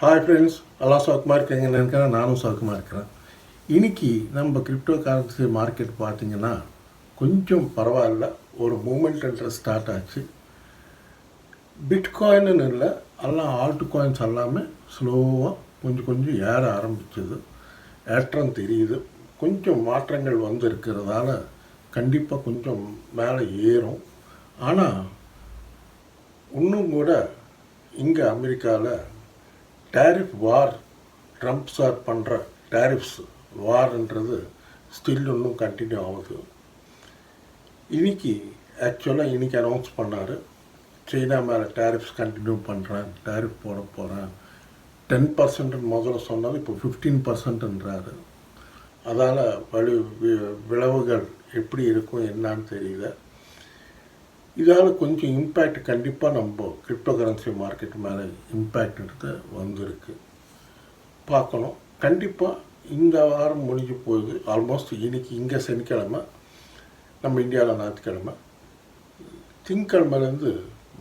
Hi friends எல்லாம் சௌக்கமாக இருக்கீங்க நினைக்கிறேன். நானும் சௌக்கமாக இருக்கிறேன். இன்றைக்கி நம்ம கிரிப்டோ கரன்சி மார்க்கெட் பார்த்தீங்கன்னா கொஞ்சம் பரவாயில்ல. ஒரு மூமெண்ட்ன்ற ஸ்டார்ட் ஆச்சு. பிட்காயின்னு இல்லை எல்லாம் ஆல்ட் காயின்ஸ் எல்லாமே ஸ்லோவாக கொஞ்சம் கொஞ்சம் ஏற ஆரம்பிச்சது. ஏற்றம் தெரியுது. கொஞ்சம் மாற்றங்கள் வந்து இருக்கிறதால கண்டிப்பாக கொஞ்சம் மேலே ஏறும். ஆனால் இன்னும் கூட இங்கே அமெரிக்காவில் டேரிஃப் வார் ட்ரம்ப் சார் பண்ணுற டேரிஃப்ஸ் வார்ன்றது ஸ்டில் இன்னும் கண்டினியூ ஆகுது. இன்னைக்கு ஆக்சுவலாக இன்னைக்கு அனௌன்ஸ் பண்ணார் சைனா மேலே டேரிஃப்ஸ் கண்டினியூ பண்ணுறேன் டேரிஃப் போட போகிறேன் டென் பர்சன்ட்னு முதல்ல சொன்னது இப்போ ஃபிஃப்டீன் பர்சன்ட்ன்றாரு அதால் வலி விளைவுகள் எப்படி இருக்கும் என்னன்னு தெரியல. இதால் கொஞ்சம் இம்பேக்ட் கண்டிப்பாக நம்ம கிரிப்டோ கரன்சி மார்க்கெட் மேலே இம்பேக்ட்ன்றது வந்திருக்கு. பார்க்கணும். கண்டிப்பாக இந்த வாரம் முடிஞ்சு போகுது. ஆல்மோஸ்ட் இன்றைக்கி இங்கே சனிக்கிழமை நம்ம இந்தியாவில் ஞாயிற்றுக்கிழமை. திங்கக்கிழமைலேருந்து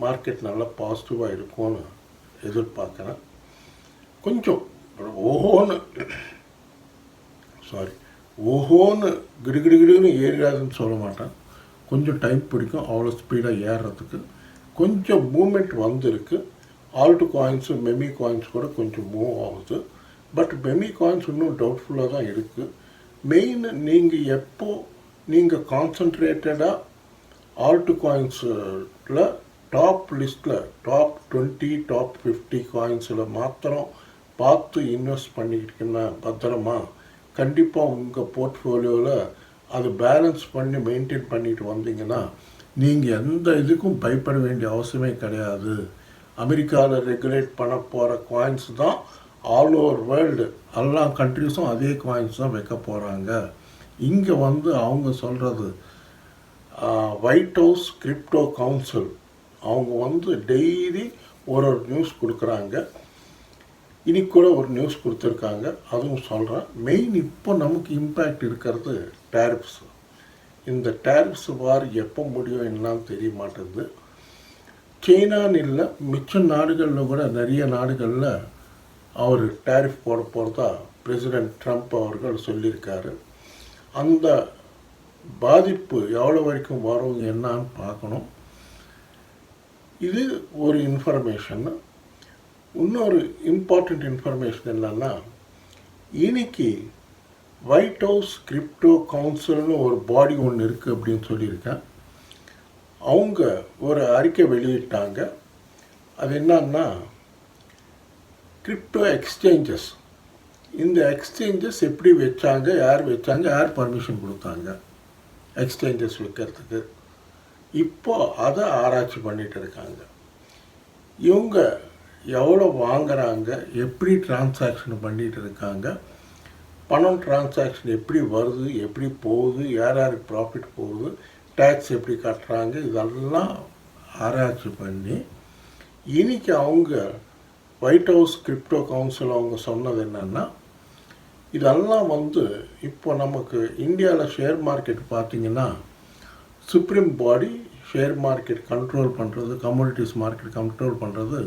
மார்க்கெட் நல்லா பாசிட்டிவாக இருக்கும்னு எதிர்பார்க்குறேன். கொஞ்சம் ஓஹோன்னு சாரி ஓஹோன்னு கிடுகிடுகிடுன்னு ஏறிடாதுன்னு சொல்ல மாட்டேன். கொஞ்சம் டைம் பிடிக்கும். அவ்வளோ ஸ்பீடாக ஏறுறதுக்கு. கொஞ்சம் மூமெண்ட் வந்திருக்கு. ஆல்ட் காயின்ஸு மெமி காயின்ஸ் கூட கொஞ்சம் மூவ் ஆகுது. பட் மெமி காயின்ஸ் இன்னும் டவுட்ஃபுல்லாக தான் இருக்குது மெயின் நீங்கள் எப்போ நீங்கள் கான்சன்ட்ரேட்டடாக ஆல்ட் காயின்ஸில் டாப் லிஸ்ட்டில் டாப் டுவெண்ட்டி டாப் ஃபிஃப்டி காயின்ஸில் மாத்திரம் பார்த்து இன்வெஸ்ட் பண்ணிக்கிட்டீங்கன்னா பத்திரமா கண்டிப்பாக உங்கள் போர்ட்ஃபோலியோவில் அது பேலன்ஸ் பண்ணி மெயின்டைன் பண்ணிட்டு வந்தீங்கன்னா நீங்கள் எந்த இதுக்கும் பயப்பட வேண்டிய அவசியமே கிடையாது. அமெரிக்காவில் ரெகுலேட் பண்ண போகிற காயின்ஸ் தான் ஆல் ஓவர் வேர்ல்டு எல்லா கண்ட்ரிஸும் அதே காயின்ஸ் தான் வைக்க போகிறாங்க இங்கே வந்து அவங்க சொல்கிறது ஒயிட் ஹவுஸ் கிரிப்டோ கவுன்சில் அவங்க வந்து டெய்லி ஒரு ஒரு நியூஸ் கொடுக்குறாங்க. இன்னைக்கு கூட ஒரு நியூஸ் கொடுத்துருக்காங்க. அதுவும் சொல்கிறேன் மெயின் இப்போ நமக்கு இம்பேக்ட் இருக்கிறது டேரிஃப்ஸ் இந்த டேரிப்ஸ் வார் எப்போ முடியும் என்னன்னு தெரிய மாட்டேங்குது. சீனான்னு இல்லை மிச்ச நாடுகளில் கூட நிறைய நாடுகளில் அவர் டேரிஃப் போட போகிறதா பிரசிடெண்ட் ட்ரம்ப் அவர்கள் சொல்லியிருக்காரு. அந்த பாதிப்பு எவ்வளோ வரைக்கும் வரும் என்னான்னு பார்க்கணும். இது ஒரு இன்ஃபர்மேஷன் இன்னொரு இம்பார்ட்டண்ட் இன்ஃபர்மேஷன் என்னென்னா இன்னைக்கு ஒயிட் ஹவுஸ் கிரிப்டோ கவுன்சில்னு ஒரு பாடி ஒன்று இருக்குது அப்படின்னு சொல்லியிருக்கேன். அவங்க ஒரு அறிக்கை வெளியிட்டாங்க. அது என்னன்னா கிரிப்டோ எக்ஸ்சேஞ்சஸ் இந்த எக்ஸ்சேஞ்சஸ் எப்படி வச்சாங்க யார் வச்சாங்க யார் பர்மிஷன் கொடுத்தாங்க? எக்ஸ்சேஞ்சஸ் வைக்கிறதுக்கு. இப்போ அதை ஆராய்ச்சி பண்ணிகிட்டு இருக்காங்க. இவங்க எவ்வளோ வாங்குறாங்க எப்படி டிரான்சாக்ஷன் பண்ணிகிட்டு இருக்காங்க பணம் டிரான்சாக்ஷன் எப்படி வருது எப்படி போகுது யார் யாருக்கு ப்ராஃபிட் போகுது டேக்ஸ் எப்படி கட்டுறாங்க இதெல்லாம் ஆராய்ச்சி பண்ணி இன்னைக்கு அவங்க ஒயிட் ஹவுஸ் கிரிப்டோ கவுன்சில் அவங்க சொன்னது என்னென்னா இதெல்லாம் வந்து இப்போ நமக்கு இந்தியாவில் ஷேர் மார்க்கெட் பார்த்தீங்கன்னா supreme body share market control பண்ணுறது கம்யூனிட்டிஸ் மார்க்கெட் கண்ட்ரோல் பண்ணுறது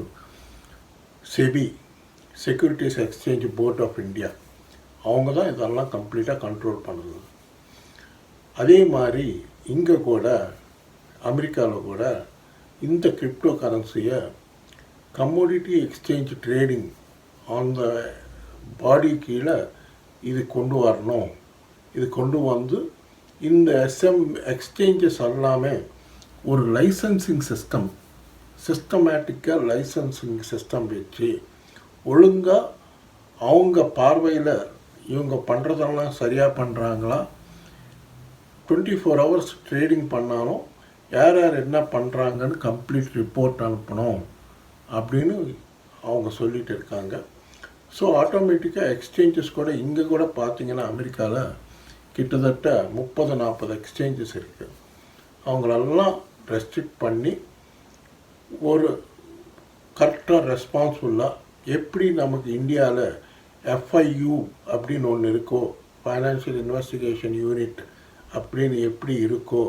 SEBI securities exchange board of India அவங்க தான் இதெல்லாம் கம்ப்ளீட்டாக கண்ட்ரோல் பண்ணுறது அதே மாதிரி இங்கே கூட அமெரிக்காவில் கூட இந்த கிரிப்டோ கரன்சியை கம்யூனிட்டி எக்ஸ்சேஞ்ச் ட்ரேடிங் அந்த பாடி கீழே இது கொண்டு வரணும். இது கொண்டு வந்து இந்த எஸ்எம் எக்ஸ்சேஞ்சஸ் எல்லாமே ஒரு லைசன்சிங் சிஸ்டம் சிஸ்டமேட்டிக்காக லைசன்சிங் சிஸ்டம் வச்சு ஒழுங்காக அவங்க பார்வையில் இவங்க பண்ணுறதெல்லாம் சரியாக பண்ணுறாங்களா டுவெண்ட்டி ஃபோர் ஹவர்ஸ் ட்ரேடிங் பண்ணாலும் யார் யார் என்ன பண்ணுறாங்கன்னு கம்ப்ளீட் ரிப்போர்ட் அனுப்பணும் அப்படின்னு அவங்க சொல்லிட்டு இருக்காங்க. ஸோ ஆட்டோமேட்டிக்காக எக்ஸ்சேஞ்சஸ் கூட இங்கே கூட பார்த்தீங்கன்னா அமெரிக்காவில் கிட்டத்தட்ட முப்பது நாற்பது எக்ஸ்சேஞ்சஸ் இருக்குது அவங்களெல்லாம் ரெஸ்ட்ரிக்ட் பண்ணி ஒரு கரெக்டாக ரெஸ்பான்ஸ்ஃபுல்லாக எப்படி நமக்கு இந்தியாவில் எஃப்ஐயூ அப்படின்னு ஒன்று இருக்கோ ஃபைனான்ஷியல் இன்வெஸ்டிகேஷன் யூனிட் அப்படின்னு எப்படி இருக்கோ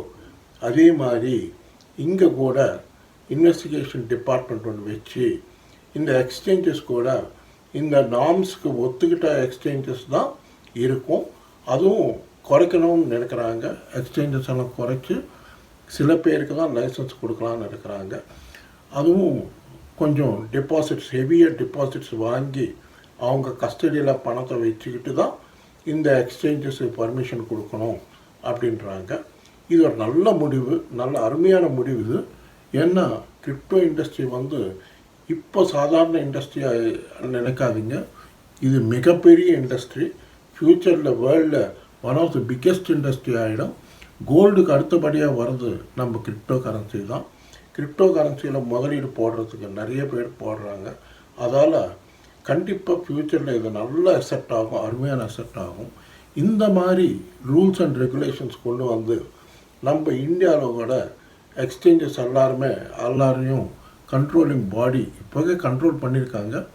அதே மாதிரி இங்கே கூட இன்வெஸ்டிகேஷன் டிபார்ட்மெண்ட் ஒன்று வச்சு இந்த எக்ஸ்சேஞ்சஸ் கூட இந்த நார்ம்ஸ்க்கு ஒத்துக்கிட்ட எக்ஸ்சேஞ்சஸ் தான் இருக்கும். அதுவும் குறைக்கணும்னு நினைக்கிறாங்க. எக்ஸ்சேஞ்சஸ் எல்லாம் குறைச்சி சில பேருக்கு தான் லைசன்ஸ் கொடுக்கலான்னு இருக்கிறாங்க அதுவும் கொஞ்சம் டெபாசிட்ஸ் ஹெவியர் டெபாசிட்ஸ் வாங்கி அவங்க கஸ்டடியில் பணத்தை வச்சுக்கிட்டு தான் இந்த எக்ஸ்சேஞ்சஸு பர்மிஷன் கொடுக்கணும் அப்படின்றாங்க. இது ஒரு நல்ல முடிவு நல்ல அருமையான முடிவு இது. ஏன்னா கிரிப்டோ இண்டஸ்ட்ரி வந்து இப்போ சாதாரண இண்டஸ்ட்ரியாக நினைக்காதீங்க. இது மிகப்பெரிய இண்டஸ்ட்ரி ஃப்யூச்சரில் வேர்ல்டில் one of the biggest industry ஆகிடும் கோல்டுக்கு அடுத்தபடியாக வர்றது நம்ம கிரிப்டோ கரன்சி தான். கிரிப்டோ கரன்சியில் முதலீடு போடுறதுக்கு நிறைய பேர் போடுறாங்க. அதால் கண்டிப்பாக ஃப்யூச்சரில் இது நல்ல அசெப்ட் ஆகும் அருமையான அசெட் ஆகும். இந்த மாதிரி ரூல்ஸ் அண்ட் ரெகுலேஷன்ஸ் கொண்டு வந்து நம்ம இந்தியாவில் கூட எக்ஸ்சேஞ்சஸ் எல்லாருமே எல்லாரையும் கண்ட்ரோலிங் பாடி இப்போவே கண்ட்ரோல் பண்ணியிருக்காங்க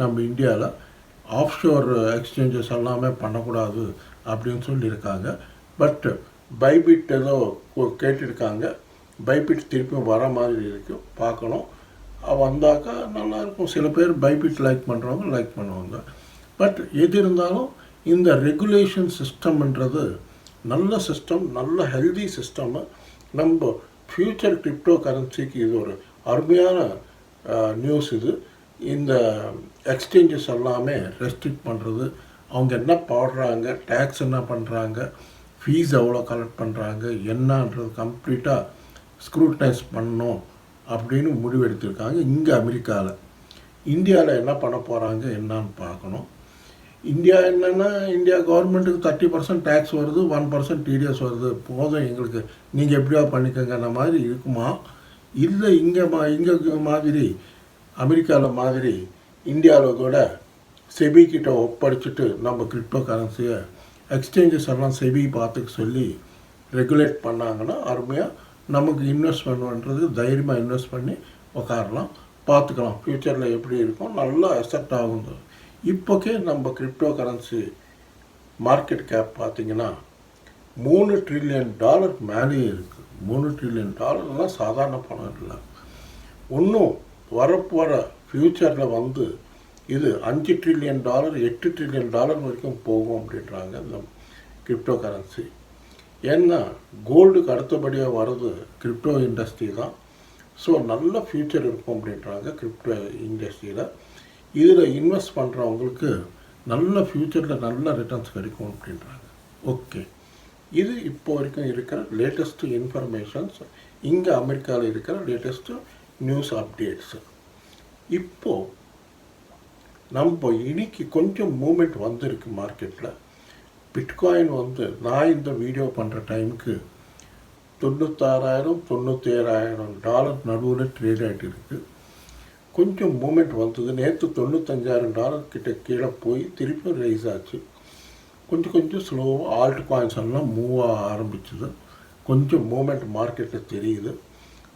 நம்ம இந்தியாவில் ஆஃப்ஷோர் எக்ஸ்சேஞ்சஸ் எல்லாமே பண்ணக்கூடாது அப்படின்னு சொல்லியிருக்காங்க. பட் பைபிட் ஏதோ கேட்டிருக்காங்க. பைபிட் திருப்பியும் வர மாதிரி இருக்கும் பார்க்கணும். வந்தாக்கா நல்லா இருக்கும் சில பேர் பைபிட் லைக் பண்ணுறவங்க லைக் பண்ணுவாங்க. பட் எது இருந்தாலும் இந்த ரெகுலேஷன் சிஸ்டம்ன்றது நல்ல சிஸ்டம் நல்ல ஹெல்தி சிஸ்டம். நம்ம ஃப்யூச்சர் கிரிப்டோ கரன்சிக்கு இது ஒரு அருமையான நியூஸ் இது. இந்த எக்ஸ்சேஞ்சஸ் எல்லாமே ரெஸ்ட்ரிக்ட் பண்ணுறது அவங்க என்ன பாடுறாங்க டேக்ஸ் என்ன பண்ணுறாங்க ஃபீஸ் எவ்வளோ கலெக்ட் பண்ணுறாங்க என்னன்றது கம்ப்ளீட்டாக ஸ்க்ரூட்டனைஸ் பண்ணணும். அப்படின்னு முடிவெடுத்திருக்காங்க. இங்கே அமெரிக்காவில் இந்தியாவில் என்ன பண்ண போகிறாங்க என்னான்னு பார்க்கணும். இந்தியா என்னென்னா இந்தியா கவர்மெண்ட்டுக்கு தேர்ட்டி பர்சன்ட் டேக்ஸ் வருது ஒன் பர்சன்ட் டிடிஎஸ் வருது. போதும் எங்களுக்கு. நீங்கள் எப்படியா பண்ணிக்கங்கன்ற மாதிரி இருக்குமா? இல்லை இங்கே மா இங்கே மாதிரி அமெரிக்காவில் மாதிரி இந்தியாவில் கூட செபி கிட்ட ஒப்படைச்சிட்டு நம்ம கிரிப்டோ கரன்சியை எக்ஸ்சேஞ்சஸ் எல்லாம் செபி பார்த்துக்க சொல்லி ரெகுலேட் பண்ணாங்கன்னா அருமையாக நமக்கு இன்வெஸ்ட் பண்ணுறது தைரியமாக இன்வெஸ்ட் பண்ணி உட்காரலாம் பார்த்துக்கலாம் ஃப்யூச்சரில் எப்படி இருக்கும் நல்லா அசெப்ட் ஆகும். இப்போக்கே நம்ம கிரிப்டோ கரன்சி மார்க்கெட் கேப் பார்த்தீங்கன்னா மூணு ட்ரில்லியன் டாலர் மேலேயே இருக்குது மூணு ட்ரில்லியன் டாலர்லாம் சாதாரண பணம் இல்லை. இன்னும் வரப்போகிற ஃப்யூச்சரில் வந்து இது அஞ்சு ட்ரில்லியன் டாலர் எட்டு ட்ரில்லியன் டாலர் வரைக்கும் போகும் அப்படின்றாங்க இந்த கிரிப்டோ கரன்சி ஏன்னா கோல்டுக்கு அடுத்தபடியாக வர்றது கிரிப்டோ இண்டஸ்ட்ரி தான். ஸோ நல்ல ஃப்யூச்சர் இருக்கும் அப்படின்றாங்க கிரிப்டோ இண்டஸ்ட்ரியில் இதில் இன்வெஸ்ட் பண்ணுறவங்களுக்கு நல்ல ஃப்யூச்சரில் நல்ல ரிட்டர்ன்ஸ் கிடைக்கும் அப்படின்றாங்க. ஓகே இது இப்போ வரைக்கும் இருக்கிற லேட்டஸ்ட்டு இன்ஃபர்மேஷன்ஸ் இங்கே அமெரிக்காவில் இருக்கிற லேட்டஸ்ட்டு நியூஸ் அப்டேட்ஸு இப்போது நம்ம இன்னைக்கு கொஞ்சம் மூமெண்ட் வந்திருக்கு மார்க்கெட்டில் பிட்காயின் வந்து நான் இந்த வீடியோ பண்ணுற டைமுக்கு தொண்ணூத்தாறாயிரம் தொண்ணூத்தேழாயிரம் டாலர் நடுவில் ட்ரேட் ஆகிட்டு இருக்குது கொஞ்சம் மூமெண்ட் வந்தது. நேற்று தொண்ணூத்தஞ்சாயிரம் டாலர் கிட்ட கீழே போய் திருப்பி ரைஸ் ஆச்சு. கொஞ்சம் கொஞ்சம் ஸ்லோவாக ஆல்ட் காயின்ஸ் எல்லாம் மூவ் ஆக ஆரம்பிச்சுது. கொஞ்சம் மூமெண்ட் மார்க்கெட்டில் தெரியுது.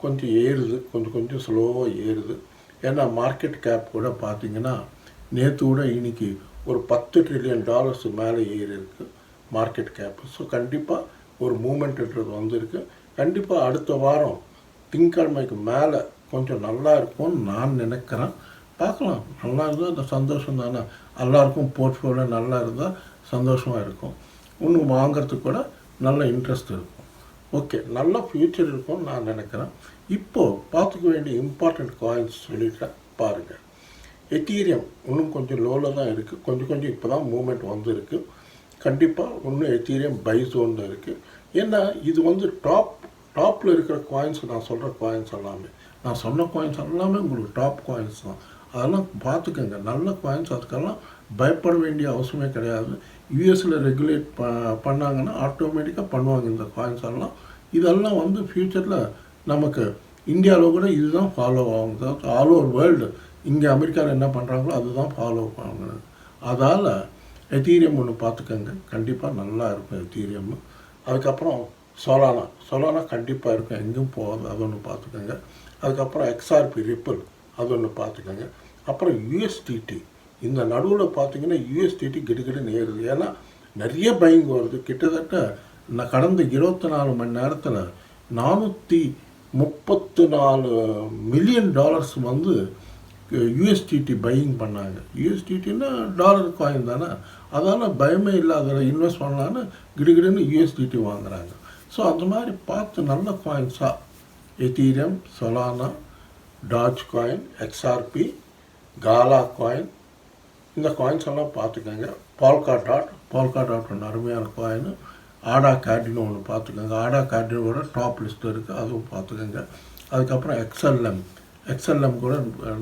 கொஞ்சம் ஏறுது. கொஞ்சம் கொஞ்சம் ஸ்லோவாக ஏறுது. ஏன்னா மார்க்கெட் கேப் கூட பார்த்தீங்கன்னா நேற்று கூட இன்றைக்கி ஒரு பத்து ட்ரில்லியன் டாலர்ஸ் மேலே ஏறி இருக்குது மார்க்கெட் கேப் ஸோ கண்டிப்பாக ஒரு மூமெண்ட்ன்றது வந்திருக்கு. கண்டிப்பாக அடுத்த வாரம் திங்கட்கிழமைக்கு மேலே கொஞ்சம் நல்லா இருக்கும்னு நான் நினைக்கிறேன். பார்க்கலாம். நல்லா இருந்தால் அந்த சந்தோஷம் தானே. எல்லாருக்கும் போர்ட்ஃபோலியோ நல்லா இருந்தால் சந்தோஷமாக இருக்கும். இன்னும் வாங்குறதுக்கு கூட நல்ல இன்ட்ரெஸ்ட் இருக்கும். ஓகே நல்ல ஃப்யூச்சர் இருக்கும்னு நான் நினைக்கிறேன். இப்போது பார்த்துக்க வேண்டிய இம்பார்ட்டண்ட் காயின்ஸ் சொல்லிட்டேன். பாருங்கள் எத்தீரியம் இன்னும் கொஞ்சம் லோவில் தான் இருக்குது கொஞ்சம் கொஞ்சம் இப்போ தான் மூமெண்ட் வந்திருக்கு. கண்டிப்பாக இன்னும் எத்தீரியம் பை ஜோனில் இருக்குது ஏன்னா இது வந்து டாப் டாப்பில் இருக்கிற காயின்ஸ் நான் சொல்கிற காயின்ஸ் எல்லாமே. நான் சொன்ன காயின்ஸ் எல்லாமே உங்களுக்கு டாப் காயின்ஸ் தான். அதெல்லாம் பார்த்துக்கோங்க. நல்ல காயின்ஸ் அதுக்கெல்லாம் பயப்பட வேண்டிய அவசியமே கிடையாது. யூஎஸில் ரெகுலேட் ப பண்ணாங்கன்னா ஆட்டோமேட்டிக்காக பண்ணுவாங்க இந்த காயின்ஸ் எல்லாம். இதெல்லாம் வந்து ஃப்யூச்சரில் நமக்கு இந்தியாவில் கூட இதுதான் ஃபாலோ ஆகும். ஆல் ஓவர் வேர்ல்டு இங்கே அமெரிக்காவில் என்ன பண்ணுறாங்களோ அதுதான் ஃபாலோ பண்ணுறது அதால் எத்தீரியம் ஒன்று பார்த்துக்கோங்க. கண்டிப்பாக நல்லா இருக்கும் எத்தீரியம். அதுக்கப்புறம் சோலானா. சோலானா கண்டிப்பாக இருக்கும். எங்கேயும் போகாது. அது ஒன்று பார்த்துக்கோங்க. அதுக்கப்புறம் எக்ஸ்ஆர்பி ரிப்பிள் அது ஒன்று பார்த்துக்கோங்க. அப்புறம் யூஎஸ்டிடி இந்த நடுவில் பார்த்தீங்கன்னா யூஎஸ்டிடி கிடுகிடுன்னு ஏறுது. ஏன்னா நிறைய பைங் வருது. கிட்டத்தட்ட நான் கடந்த இருபத்தி நாலு மணி நேரத்தில் நானூற்றி முப்பத்து நாலு மில்லியன் டாலர்ஸ் வந்து யூஎஸ்டிடி பையிங் பண்ணாங்க. யூஎஸ்டிடின்னா டாலர் காயின் தானே. அதனால் பயமே இல்லாத இன்வெஸ்ட் பண்ணலான்னு கிடுகிடுன்னு யூஎஸ்டிடி வாங்குறாங்க. ஸோ அந்த மாதிரி பார்த்து நல்ல காயின்ஸாக Ethereum Solana Doge coin XRP Gala coin இந்த காயின்ஸ் எல்லாம் பார்த்துக்கோங்க. பால்கா டாட் பால்கா டாட் ஒன்று அருமையான காயின் ஆடா கார்டின்னு ஒன்று பார்த்துக்கோங்க. ஆடா கேட்டினோட டாப் லிஸ்ட் இருக்குது அதுவும் பார்த்துக்கோங்க. அதுக்கப்புறம் எக்ஸ்எல்எம் எக்ஸ்எல்எம் கூட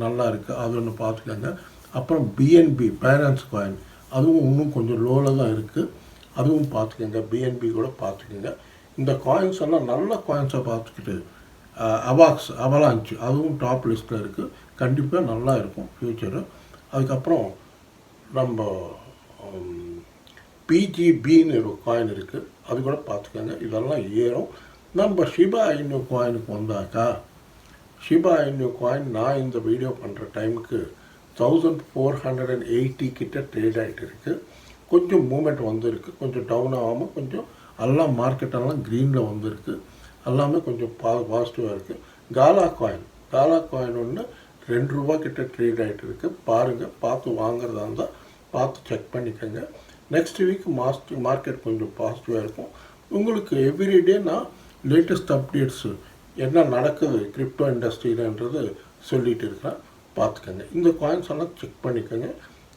நல்லா இருக்குது அது ஒன்று பார்த்துக்கோங்க. அப்புறம் பிஎன்பி பைனான்ஸ் காயின் அதுவும் இன்னும் கொஞ்சம் லோவில் தான் இருக்குது அதுவும் பார்த்துக்கோங்க. பிஎன்பி கூட பார்த்துக்கோங்க. இந்த காயின்ஸ் எல்லாம் நல்ல காயின்ஸை பார்த்துக்கிட்டு அவாக்ஸ் அவலாஞ்ச் அதுவும் டாப் லிஸ்ட்டில் இருக்குது கண்டிப்பாக நல்லா இருக்கும் ஃப்யூச்சரு அதுக்கப்புறம் நம்ம பிஜிபின்னு ஒரு காயின் இருக்குது அது கூட பார்த்துக்கோங்க. இதெல்லாம் ஏறும். நம்ம ஷிபா இன்னும் காயினுக்கு வந்தாக்கா ஷிபா இன்னு காயின் நான் இந்த வீடியோ பண்ணுற டைமுக்கு thousand four hundred and eighty கிட்ட ட்ரேட் ஆகிட்டு இருக்குது கொஞ்சம் மூமெண்ட் வந்திருக்கு. கொஞ்சம் டவுன் ஆகாமல் கொஞ்சம் எல்லாம் மார்க்கெட்டெல்லாம் க்ரீனில் வந்திருக்கு. எல்லாமே கொஞ்சம் பா பாசிட்டிவாக இருக்குது காலா காயின் காலா காயின் ஒன்று ரெண்டு ரூபா கிட்ட ட்ரேட் ஆகிட்டு இருக்குது பாருங்கள் பார்த்து வாங்குறதா இருந்தால் பார்த்து செக் பண்ணிக்கோங்க. நெக்ஸ்ட் வீக் மாஸ்ட் மார்க்கெட் கொஞ்சம் பாசிட்டிவாக இருக்கும். உங்களுக்கு எவ்ரிடே நான் லேட்டஸ்ட் அப்டேட்ஸு என்ன நடக்குது கிரிப்டோ இண்டஸ்ட்ரியிலன்றது சொல்லிகிட்டு இருக்கிறேன் பார்த்துக்கோங்க. இந்த காயின்ஸ் எல்லாம் செக் பண்ணிக்கோங்க.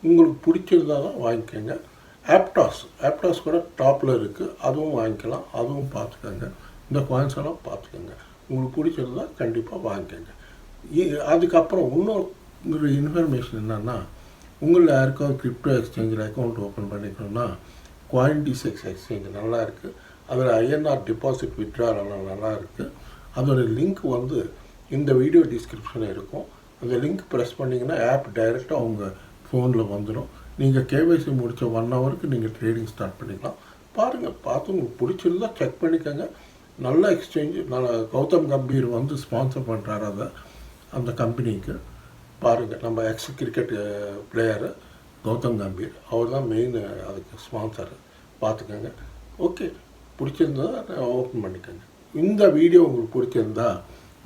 உங்களுக்கு பிடிச்சிருந்தா தான் வாங்கிக்கோங்க. ஆப்டாஸ் ஆப்டாஸ் கூட டாப்பில் இருக்குது அதுவும் வாங்கிக்கலாம். அதுவும் பார்த்துக்கோங்க. இந்த காயின்ஸ் எல்லாம் பார்த்துக்கோங்க. உங்களுக்கு பிடிச்சிருந்தா கண்டிப்பாக வாங்கிக்கோங்க. இ- அதுக்கப்புறம் இன்னொரு இன்ஃபர்மேஷன் என்னென்னா உங்களில் யாருக்கும் கிரிப்டோ எக்ஸ்சேஞ்சில் அக்கௌண்ட் ஓப்பன் பண்ணிக்கணும்னா குவான்டிசெக்ஸ் எக்ஸ்சேஞ்ச் நல்லா இருக்குது அதில் ஐஎன்ஆர் டிபாசிட் விட்ரால் நல்லா இருக்குது அதோட லிங்க் வந்து இந்த வீடியோ டிஸ்கிரிப்ஷனில் இருக்கும். அந்த லிங்க் ப்ரெஸ் பண்ணிங்கன்னா ஆப் டைரெக்டாக அவங்க ஃபோனில் வந்துடும் நீங்கள் கேவைசி முடித்த ஒன் ஹவருக்கு நீங்கள் ட்ரேடிங் ஸ்டார்ட் பண்ணிக்கலாம். பாருங்கள் பார்த்து உங்களுக்கு பிடிச்சிருந்தா செக் பண்ணிக்கோங்க. நல்ல எக்ஸ்சேஞ்சு நல்ல கௌதம் கம்பீர் வந்து ஸ்பான்சர் பண்ணுறாரு அதை அந்த கம்பெனிக்கு பாருங்கள் நம்ம ex cricket player Gautam Gambhir. அவர் தான் மெயின் அதுக்கு ஸ்பான்சர் பார்த்துக்கோங்க. ஓகே பிடிச்சிருந்தா ஓப்பன் பண்ணிக்கோங்க. இந்த வீடியோ உங்களுக்கு பிடிச்சிருந்தா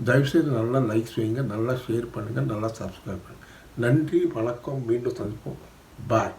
தயவுசெய்து நல்லா லைக் செய்யுங்க நல்லா ஷேர் பண்ணுங்கள் நல்லா சப்ஸ்கிரைப் பண்ணுங்கள் நன்றி வணக்கம் மீண்டும் சந்திப்போம். பாய்